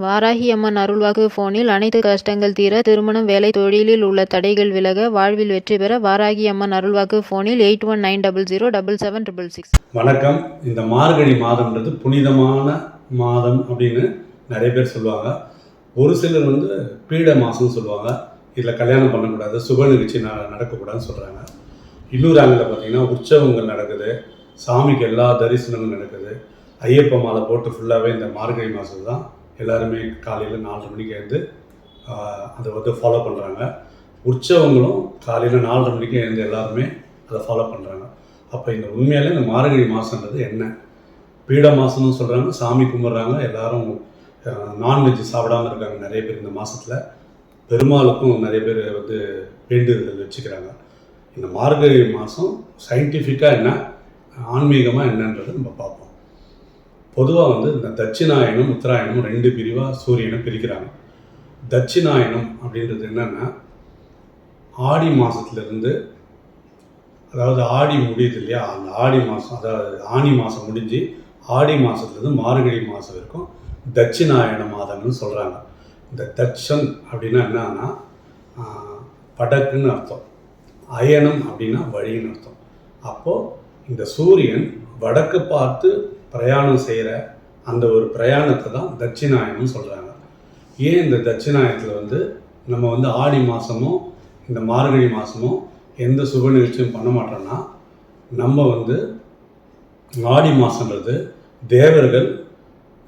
வாராகி அம்மன் அருள்வாக்கு போனில் அனைத்து கஷ்டங்கள் தீர திருமணம் வேலை தொழிலில் உள்ள தடைகள் விலக வாழ்வில் வெற்றி பெற வாராகி அம்மன் அருள்வாக்கு போனில் eight one nine double zero double seven triple six. வணக்கம். இந்த மார்கழி மாதம்ன்றது புனிதமான மாதம் அப்படின்னு நிறைய பேர் சொல்லுவாங்க. ஒரு சிலர் வந்து பீட மாதம்னு சொல்லுவாங்க. இதில் கல்யாணம் பண்ணக்கூடாது சுப நிகழ்ச்சி நடக்கக்கூடாதுன்னு சொல்கிறாங்க இன்னொரு ஆங்கில பார்த்தீங்கன்னா உற்சவங்கள் நடக்குது. சாமிக்கு எல்லா தரிசனங்களும் நடக்குது. ஐயப்ப மாலை போட்டு ஃபுல்லாகவே இந்த மார்கழி மாதம் தான் எல்லாருமே காலையில் நாலரை மணிக்கு எழுந்து அதை வந்து ஃபாலோ பண்ணுறாங்க உற்சவங்களும் காலையில் நாலரை மணிக்கு எழுந்து எல்லாருமே அதை ஃபாலோ பண்ணுறாங்க அப்போ இந்த உண்மையாலே இந்த மார்கழி மாதன்றது என்ன? பீட மாதம்னு சொல்கிறாங்க சாமி கும்பிட்றாங்க எல்லாரும் நான்வெஜ் சாப்பிடாம இருக்காங்க நிறைய பேர் இந்த மாதத்தில் பெருமாளுக்கும் நிறைய பேர் வந்து வேண்டுதல் வச்சுக்கிறாங்க. இந்த மார்கழி மாதம் சயின்டிஃபிக்காக என்ன ஆன்மீகமாக என்னன்றதை நம்ம பார்ப்போம். பொதுவாக வந்து இந்த தட்சிணாயனம் உத்தராயணம் ரெண்டு பிரிவாக சூரியனை பிரிக்கிறாங்க. தட்சிணாயனம் அப்படின்றது என்னென்னா ஆடி மாதத்துலேருந்து அதாவது ஆடி முடியுது இல்லையா? அந்த ஆடி மாதம் அதாவது ஆனி மாதம் முடிஞ்சு ஆடி மாதத்துலேருந்து மார்கழி மாதம் வரைக்கும் தட்சிணாயன மாதம்னு சொல்கிறாங்க இந்த தட்சன் அப்படின்னா என்னன்னா படக்குன்னு வடக்குன்னு அர்த்தம். அயனம் அப்படின்னா வழின்னு அர்த்தம். அப்போது இந்த சூரியன் வடக்கு பார்த்து பிரயாணம் செய்கிற அந்த ஒரு பிரயாணத்தை தான் தட்சிணாயனம் சொல்கிறாங்க ஏன் இந்த தட்சிணாயனத்தில் வந்து நம்ம வந்து ஆடி மாதமும் இந்த மார்கழி மாதமும் எந்த சுப நிகழ்ச்சியும் பண்ண மாட்டோம்னா நம்ம வந்து ஆடி மாதன்றது தேவர்கள்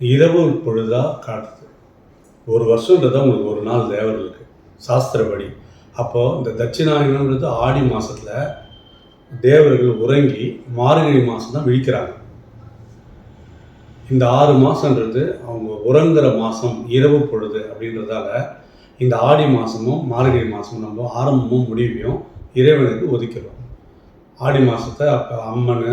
இரவு பொழுதாக காட்டுது. ஒரு வருஷன்றது உங்களுக்கு ஒரு நாள் தேவர்களுக்கு சாஸ்திரப்படி. அப்போது இந்த தட்சிணாயனம்ன்றது ஆடி மாதத்தில் தேவர்கள் உறங்கி மார்கழி மாதம் தான் விழிக்கிறாங்க. இந்த ஆறு மாதன்றது அவங்க உறங்குற மாதம் இரவு பொழுது அப்படின்றதால இந்த ஆடி மாதமும் மார்கழி மாதமும் நம்ம ஆரம்பமும் முடிவையும் இறைவனுக்கு ஒதுக்கிறோம். ஆடி மாதத்தை அப்போ அம்மன்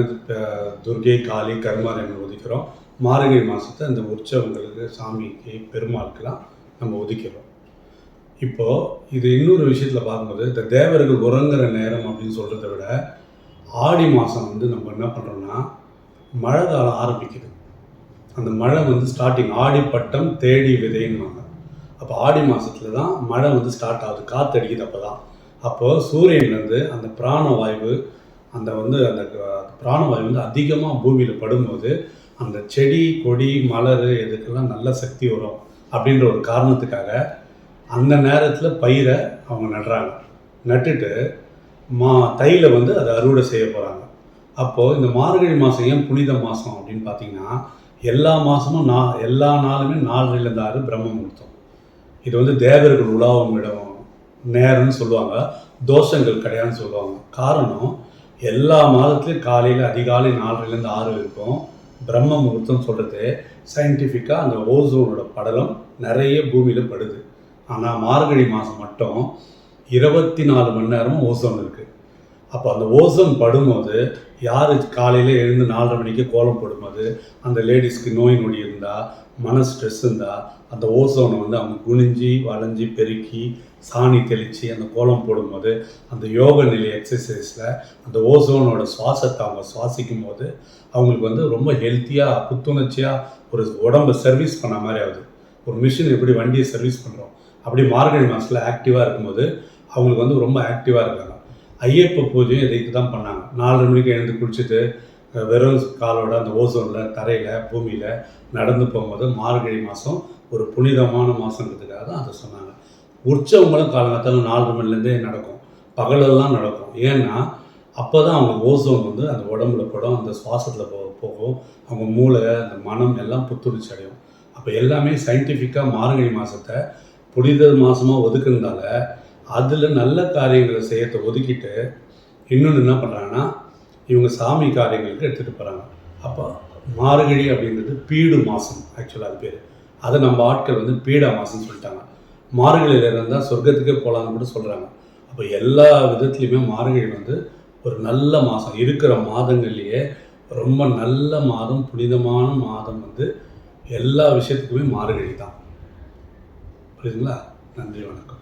துர்கை காளி கருமாரியம்மன் ஒதுக்கிறோம். மார்கழி மாதத்தை இந்த உற்சவங்களுக்கு சாமிக்கு பெருமாளுக்கெல்லாம் நம்ம ஒதுக்கிறோம். இப்போது இது இன்னொரு விஷயத்தில் பார்க்கும்போது இந்த தேவர்கள் உறங்குற நேரம் அப்படின்னு சொல்கிறத விட ஆடி மாதம் வந்து நம்ம என்ன பண்ணுறோம்னா மழை காலம் ஆரம்பிக்குது. அந்த மழை வந்து ஸ்டார்டிங் ஆடி பட்டம் தேடி விதைன்னுவாங்க. அப்போ ஆடி மாதத்துல தான் மழை வந்து ஸ்டார்ட் ஆகுது காற்று அடிக்குது அப்போ தான் அப்போது சூரியன்லேருந்து அந்த பிராணவாயு அந்த வந்து அந்த பிராணவாயு வந்து அதிகமாக பூமியில் படும்போது அந்த செடி கொடி மலர் இதுக்கெல்லாம் நல்ல சக்தி வரும் அப்படின்ற ஒரு காரணத்துக்காக அந்த நேரத்தில் பயிரை அவங்க நடுறாங்க. நட்டுட்டு மா தையில் வந்து அதை அறுவடை செய்ய போகிறாங்க அப்போது இந்த மார்கழி மாதம் ஏன் புனித மாதம் அப்படின்னு பார்த்தீங்கன்னா எல்லா மாதமும் நா எல்லா நாளுமே நாலரைலேருந்து ஆறு பிரம்ம முகூர்த்தம் இது வந்து தேவர்கள் உலாவும் இடம் நேரம்னு சொல்லுவாங்க தோஷங்கள் கிடையாதுன்னு சொல்லுவாங்க. காரணம் எல்லா மாதத்துலையும் காலையில் அதிகாலை நாலரைலேருந்து ஆறு இருக்கும். பிரம்ம முகூர்த்தம் சொல்கிறது சயின்டிஃபிக்காக அந்த ஓசோனோட படலம் நிறைய பூமியில் படுது. ஆனால் மார்கழி மாதம் மட்டும் இருபத்தி நாலு மணி நேரமும் ஓசோன் இருக்குது அப்போ அந்த ஓசோன் படும்போது யார் காலையில் எழுந்து நாலரை மணிக்கு கோலம் போடும்போது அந்த லேடிஸ்க்கு நோய் நொடி இருந்தால் மன ஸ்ட்ரெஸ் இருந்தால் அந்த ஓசோனை வந்து அவங்க குனிஞ்சி வளைஞ்சி பெருக்கி சாணி தெளித்து அந்த கோலம் போடும்போது அந்த யோக நிலை எக்ஸசைஸில் அந்த ஓசோனோட சுவாசத்தை அவங்க சுவாசிக்கும் போது அவங்களுக்கு வந்து ரொம்ப ஹெல்த்தியாக புத்துணர்ச்சியாக ஒரு உடம்பை சர்வீஸ் பண்ண மாதிரி ஆகுது. ஒரு மிஷின் எப்படி வண்டியை சர்வீஸ் பண்ணுறோம் அப்படி மார்கழி மாதத்தில் ஆக்டிவாக இருக்கும்போது அவங்களுக்கு வந்து ரொம்ப ஆக்டிவாக இருக்காங்க. ஐயப்ப பூஜையும் இதுக்கு தான் பண்ணாங்க. நாலரை மணிக்கு எழுந்து குளிச்சுட்டு வெறும் காலோட அந்த ஓசோனில் தரையில் பூமியில் நடந்து போகும்போது மார்கழி மாதம் ஒரு புனிதமான மாதங்கிறதுக்காக தான் அதை சொன்னாங்க. உற்சவங்களும் காலங்காத்தால நாலு மணிலேருந்தே நடக்கும். பகலெல்லாம் நடக்கும். ஏன்னா அப்போ தான் அவங்க ஓசோன் வந்து அந்த உடம்புல படும் அந்த சுவாசத்தில் போ போகும். அவங்க மூளை அந்த மனம் எல்லாம் புத்துணர்ச்சி அடையும். அப்போ எல்லாமே சயின்டிஃபிக்காக மார்கழி மாதத்தை புனித மாதமாக ஒதுக்குனதால அதில் நல்ல காரியங்களை செய்யறதை ஒதுக்கிட்டு இன்னொன்று என்ன பண்ணுறாங்கன்னா இவங்க சாமி காரியங்களுக்கு எடுத்துகிட்டு போகிறாங்க அப்போ மார்கழி அப்படின்றது பீடு மாதம் ஆக்சுவலாக அது பேர். அதை நம்ம ஆட்கள் வந்து பீடா மாதம்னு சொல்லிட்டாங்க. மார்கழியில் இருந்தால் சொர்க்கத்துக்கே போகலான்னு கூட சொல்கிறாங்க அப்போ எல்லா விதத்துலையுமே மார்கழி வந்து ஒரு நல்ல மாதம் இருக்கிற மாதங்கள்லேயே ரொம்ப நல்ல மாதம் புனிதமான மாதம் வந்து எல்லா விஷயத்துக்குமே மார்கழி தான். புரியுதுங்களா? நன்றி வணக்கம்.